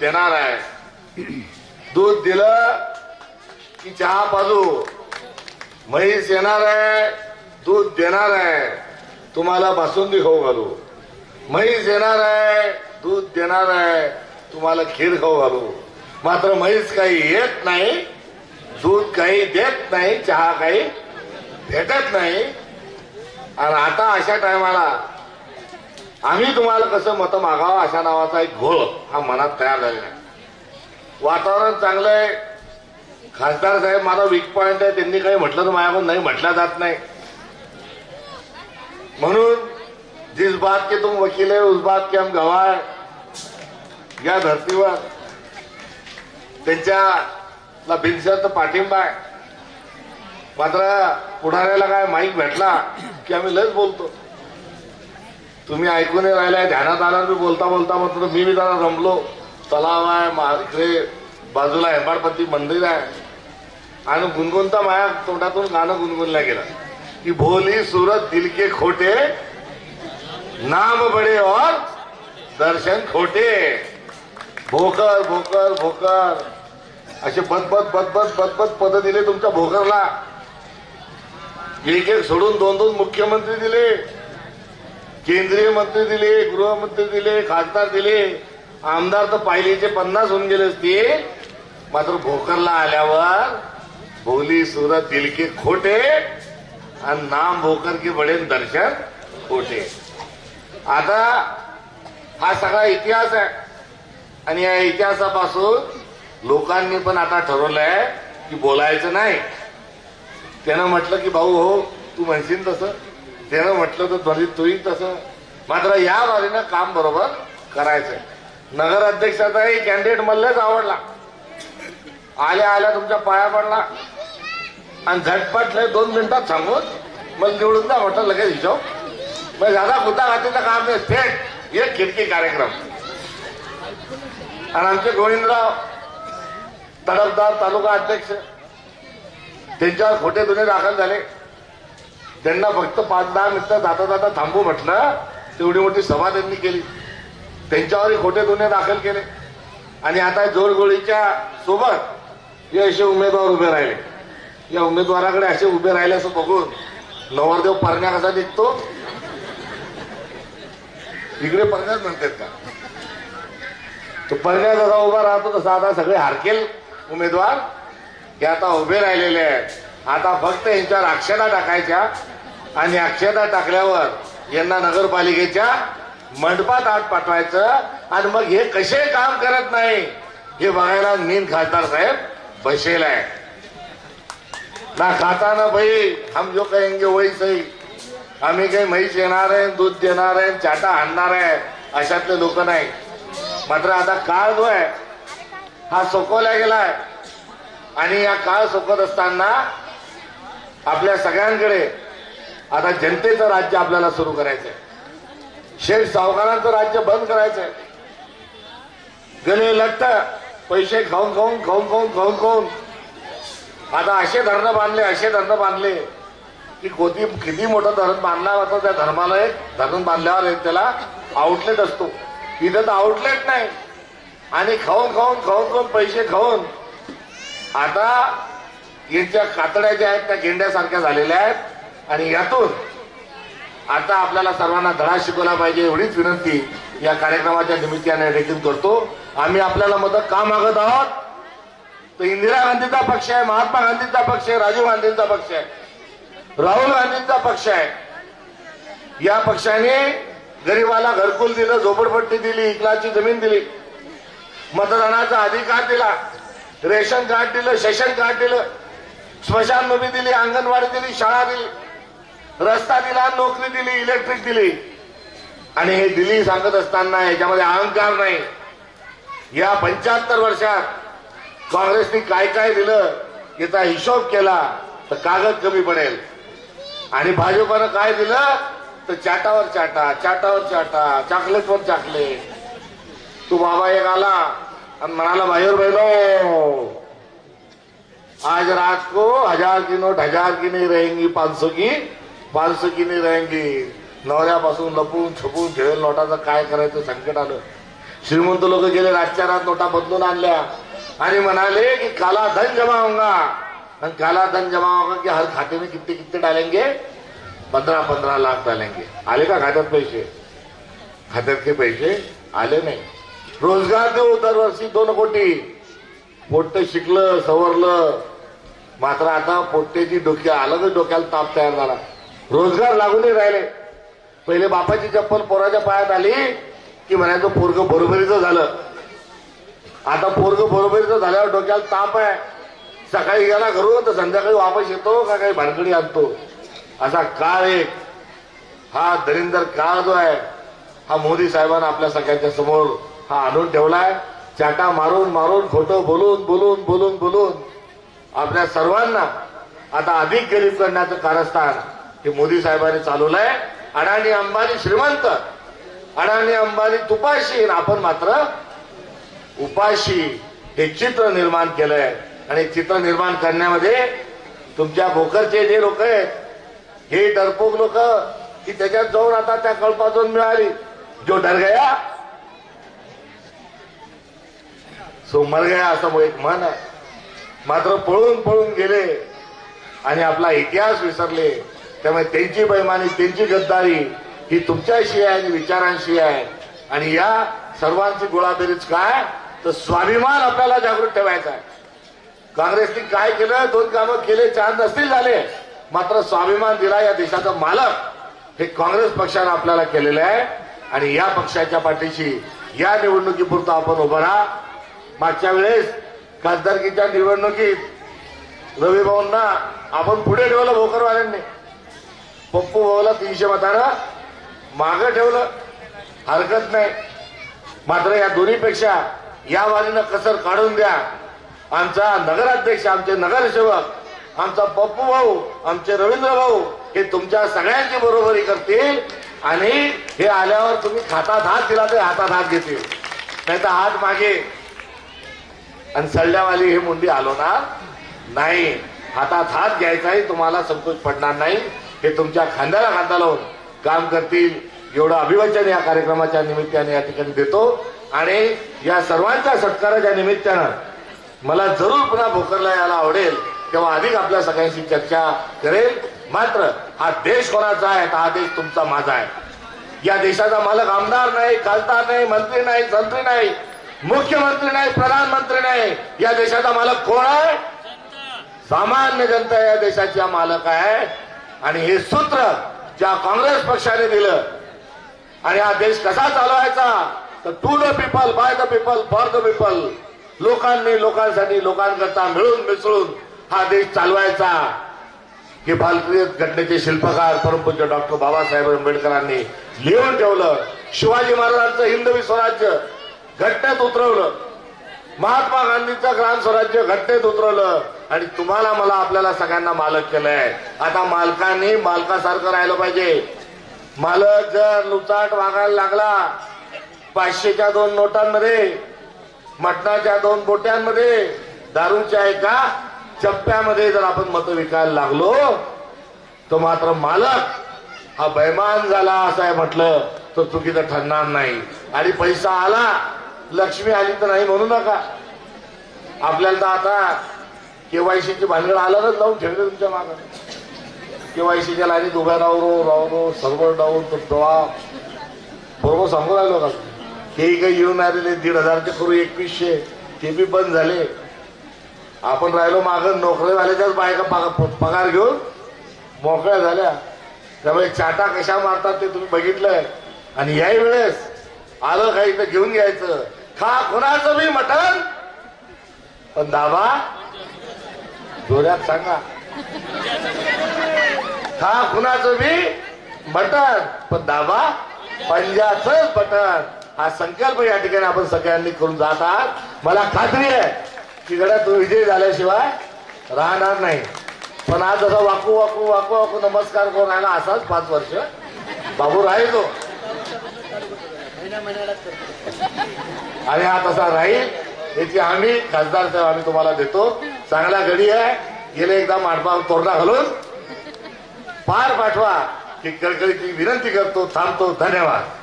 देणार आहे. दूध दिलं की चहा पाजू. म्हैस येणार आहे दूध देणार आहे. तुम्हाला बासुंदी खाऊ घालू. म्हैस येणार आहे दूध देणार आहे. तुम्हाला खीर खाऊ घालू. मात्र म्हैस काही येत नाही दूध काही देत नाही चहा काही भेटत नाही. आणि आता अशा टायमाला आम्ही तुम्हाला कसं मतं मागावं अशा नावाचा एक घोळ हा मनात तयार झालेला आहे. वातावरण चांगलं आहे. खासदार साहेब माझा वीक पॉईंट आहे. त्यांनी काही म्हटलं तर माझ्याकडून नाही म्हटलं जात नाही. म्हणून जिस बात के तुम वकील है उस बात के हम गवाह है. या धर्तीवर त्यांच्याला बिनशर्त पाठिंबा आहे. मात्र पुढाऱ्याला काय माईक भेटला की आम्ही लस बोलतो. तुम्ही ऐकून राहिलाय ध्यानात आला मी बोलता बोलता मात्र मी बी जरा रमलो. तलाव आहे इकडे बाजूला हेमाडपंथी मंदिर आहे. आणि गुणगुणता माया तोंडातून गाणं गुणगुणल्या गेलं. की भोली सूरत दिल के खोटे नाम बडे और दर्शन खोटे. भोकर भोकर भोकर. असे बदबद बदबद बदबद पद दिले तुमच्या भोकरला. एक एक सोडून दोन दोन मुख्यमंत्री दिले. केंद्रीय मंत्री दिले गृहमंत्री दिले खासदार दिले. आमदार तर पाहिलेचे पन्नास होऊन गेले असते. मात्र भोकरला आल्यावर भोली सुरत दिल के खोटे आणि नाम भोकर के बडे दर्शन खोटे. आता हा सगळा इतिहास आहे. आणि या इतिहासापासून लोकांनी पण आता ठरवलंय की बोलायचं नाही. त्यानं म्हटलं की भाऊ हो तू म्हणशील तसं. त्यानं म्हटलं तर ध्वनी तूही तसं. मात्र या बारीनं काम बरोबर करायचंय. नगराध्यक्षाचाही कॅन्डिडेट मल्लेच आवडला. आल्या आल्या तुमच्या पाया पडला. आणि झटपट दोन मिनिटात सांगून मग निवडून जा म्हटलं लगेच हिशोब. मग दादा गुता घातीचं काम नाही थेट एक खिडकी कार्यक्रम. आणि आमचे गोविंदराव तडफदार तालुका अध्यक्ष त्यांच्यावर खोटे गुन्हे दाखल झाले. त्यांना फक्त पाच दहा मिनिटं जाता जाता थांबू म्हटलं तेवढी मोठी सभा त्यांनी केली. त्यांच्यावरही खोटे गुन्हे दाखल केले. आणि आता जोरगोळीच्या सोबत हे असे उमेदवार उभे राहिले. या उमेदवाराकडे असे उभे राहिले असं बघून नवरदेव परण्या कसा दिसतो? इकडे परण्याच म्हणतात का? तो परण्या जसा उभा राहतो तसा आता सगळे हारकेल उमेदवार. हे आता उभे राहिलेले आहेत. आता फक्त यांच्यावर अक्षता टाकायच्या. आणि अक्षता टाकल्यावर यांना नगरपालिकेच्या मंडपात आत पाठवायचं आणि मग हे कसे काम करत नाही हे बघायला नीन खासदार साहेब बसेल आहे. ना खाता ना भाई हम जो कहेंगे वही सही. आम्ही काही म्हैस येणार आहे दूध देणार आहे चाटा आणणार आहे अशातले लोक नाही. मात्र आता काळ जो आहे हा सोकवला गेलाय. आणि या काळ सोकत असताना आपल्या सगळ्यांकडे आता जनतेचं राज्य आपल्याला सुरू करायचंय. शेठ सावकारांचं राज्य बंद करायचंय. गणे लट्ट पैसे खाऊन खाऊन खाऊन खाऊन खाऊन खाऊन. आता असे धरणं बांधले असे धरणं बांधले की कोती किती मोठं धरण बांधणार होतं त्या धर्माला एक धरण बांधल्यावर एक त्याला आउटलेट असतो. इथं तर आउटलेट नाही. आणि खाऊन खाऊन खाऊन खाऊन पैसे खाऊन. आता यांच्या कातड्या ज्या आहेत त्या गेंड्यासारख्या झालेल्या आहेत. आणि यातून आता आपल्याला सर्वांना धडा शिकवला पाहिजे एवढीच विनंती या कार्यक्रमाच्या निमित्ताने देखील करतो. आम्ही आपल्याला मदत का मागत आहोत? तर इंदिरा गांधीचा पक्ष आहे महात्मा गांधींचा पक्ष आहे राजीव गांधींचा पक्ष आहे राहुल गांधींचा पक्ष आहे. या पक्षाने गरीबाला घरकुल दिलं झोपडपट्टी दिली इकलाची जमीन दिली मतदानाचा अधिकार दिला रेशन कार्ड दिलं सेशन कार्ड दिलं स्मशानभूमी दिली अंगणवाडी दिली शाळा दिली. रस्ता दिला नोकरी दिली इलेक्ट्रिक दिली. आणि हे दिली सांगत असताना याच्यामध्ये अहंकार नाही. या पंच्याहत्तर वर्षात काँग्रेसने काय काय दिलं याचा हिशोब केला तर कागद कमी पडेल. आणि भाजपनं काय दिलं तर चाटावर चाटा चाटावर चाटा चाकलेटवर चाकले. तू बाबा एक आला आणि म्हणाला बाहेर बहिनो आज रात को हजार की नोट हजार की नहीं रहेंगी पाच सौ की पाच सौ रहेंगी नवऱ्यापासून लपून छपून ठेवेल नोटाचं काय करायचं संकट आलं. श्रीमंत लोक गेले रातच्या रात नोटा बदलून आणल्या. आणि म्हणाले की काला धन जमा होगा आणि काला धन जमा होगा की हर खाते में किती कितने डालेंगे? पंधरा पंधरा लाख डालेंगे. आले का खात्यात पैसे? खात्यात के पैसे आले नाही. रोजगार देऊ दरवर्षी दोन कोटी. पोट्ट शिकलं सवरलं. मात्र आता पोट्टेची डोक्या तर डोक्याला ताप तयार झाला? रोजगार लागूनही राहिले. पहिले बापाची चप्पल पोराच्या पायात आली की म्हणायचं पोरग बरोबरीचं झालं. आता पोरग बरोबरीचं झाल्यावर डोक्याला ताप आहे. सकाळी गेला घरून तर संध्याकाळी वापस येतो का काही भानगडी आणतो? असा काळ एक. हा दरिंदर काळ जो आहे हा मोदी साहेबांना आपल्या सगळ्यांच्या समोर हा आणून ठेवलाय. चाटा मारून मारून खोटं बोलून बोलून बोलून बोलून आपल्या सर्वांना आता अधिक गरीब करण्याचं कारस्थान हे मोदी साहेबांनी चालवलंय. अडाणी अंबानी श्रीमंत. अडाणी अंबानी तुपाशी. आपण मात्र उपाशी हे चित्र निर्माण केलंय. आणि चित्र निर्माण करण्यामध्ये तुमच्या भोकरचे जे लोक आहेत हे डरपोक लोक की त्याच्यात जाऊन आता त्या कळपातून मिळाली. जो डर गया सो मर गया असं एक म्हण आहे. मात्र पळून पळून गेले आणि आपला इतिहास विसरले. त्यामुळे त्यांची बैमानी त्यांची गद्दारी ही तुमच्याशी आहे आणि विचारांशी आहे. आणि या सर्वांची गोळाबेरीज काय? तर स्वाभिमान आपल्याला जागृत ठेवायचा आहे. काँग्रेसने काय केलं? दोन कामं केले चार नसतील झाले. मात्र स्वाभिमान दिला या देशाचा मालक हे काँग्रेस पक्षानं आपल्याला केलेलं आहे. आणि या पक्षाच्या पाठीशी या निवडणुकीपुरतं आपण उभं राहा. मागच्या वेळेस खासदारकीच्या निवडणुकीत रवी भाऊंना आपण पुढे ठेवलं भोकरवाल्यांनी. पप्पू भाऊला तीनशे मतानं मागं ठेवलं. हरकत नाही. मात्र या दोन्हीपेक्षा या वारीनं कसर काढून द्या. आमचा नगराध्यक्ष आमचे नगरसेवक आमचा पप्पू भाऊ आमचे रवींद्र भाऊ हे तुमच्या सगळ्यांची बरोबरी करतील आणि हे आल्यावर तुम्ही हातात हात दिला ते हातात हात घेतील. नाही तर हात मागे. आणि सल्ल्यावाली हे मुंडी हलवणार नाही. हातात हात घ्यायचाही तुम्हाला संकोच पडणार नाही. हे तुमच्या खांद्याला खांदा लावून काम करतील. एवढं अभिवचन या कार्यक्रमाच्या निमित्ताने या ठिकाणी देतो. आणि या सर्वांच्या सत्काराच्या निमित्तानं मला जरूर पुन्हा भोकरला यायला आवडेल तेव्हा अधिक आपल्या सगळ्यांशी चर्चा करेल. मात्र हा देश कोणाचा आहे? हा देश तुमचा माझा आहे. या देशाचा मालक आमदार नाही खासदार नाही मंत्री नाही संत्री नाही मुख्यमंत्री नाही प्रधानमंत्री नाही. या देशाचा मालक कोण आहे? सामान्य जनता या देशाच्या मालक आहे. आणि हे सूत्र ज्या काँग्रेस पक्षाने दिलं आणि हा देश कसा चालवायचा तर to the people by the people for the people लोकांनी लोकांसाठी लोकांकरता मिळून मिसळून हा देश चालवायचा. हे भारतीय घटनेचे शिल्पकार परमपूज्य डॉक्टर बाबासाहेब आंबेडकरांनी लिहून ठेवलं. शिवाजी महाराजांचं हिंदवी स्वराज्य घटनेत उतरवलं. महात्मा गांधीचं ग्राम स्वराज्य घटनेत उतरवलं. आणि तुम्हाला मला आपल्याला सगळ्यांना मालक केलंय. आता मालकांनी मालकासारखं राहिलं पाहिजे. मालक जर लुचाट वागायला लागला पाचशेच्या दोन नोटांमध्ये मटणाच्या दोन बोट्यांमध्ये दारूच्या एका चप्प्यामध्ये जर आपण मतं विकायला लागलो तर मात्र मालक हा बैमान झाला असं आहे म्हटलं तर चुकीचं ठरणार नाही. आणि पैसा आला लक्ष्मी आली तर नाही म्हणू नका. आपल्याला तर आता केवायसीची भानगड आल्यावरच लावून ठेवले तुमच्या मागं. केवायसीच्या लाईनीत उभ्या राहू राहू सर्व डाऊन तो डोळा बरोबर सांगू राहिलो का? ते काही येऊन आलेले दीड हजारचे करू एकवीसशे ते बी बंद झाले. आपण राहिलो मागं नोकरीवाल्याच्याच बायका पगार घेऊन मोकळ्या झाल्या. त्यामुळे चाटा कशा मारतात ते तुम्ही बघितलंय. आणि याही वेळेस आलं काही तर घेऊन घ्यायचं? खा कोणाचं बी मटण? पण दाबा जोऱ्यात सांगा. हा कुणाचं बी? बटन. पण दाबा. पंजाच बटन. हा संकल्प या ठिकाणी आपण सगळ्यांनी करून जात आहात मला खात्री आहे की गडा तो विजय झाल्याशिवाय राहणार नाही. पण आज जसा वाकू वाकू वाकू वाकू नमस्कार करून राहिला असाच पाच वर्ष. बाबू राहील. तो आणि हा तसा राहील. याची आम्ही खासदार साहेब आम्ही तुम्हाला देतो. चांगला गडी आहे. गेले एकदा माडपा तोरणा घालून. पार पाठवा की कळकळीची विनंती करतो थांबतो. धन्यवाद.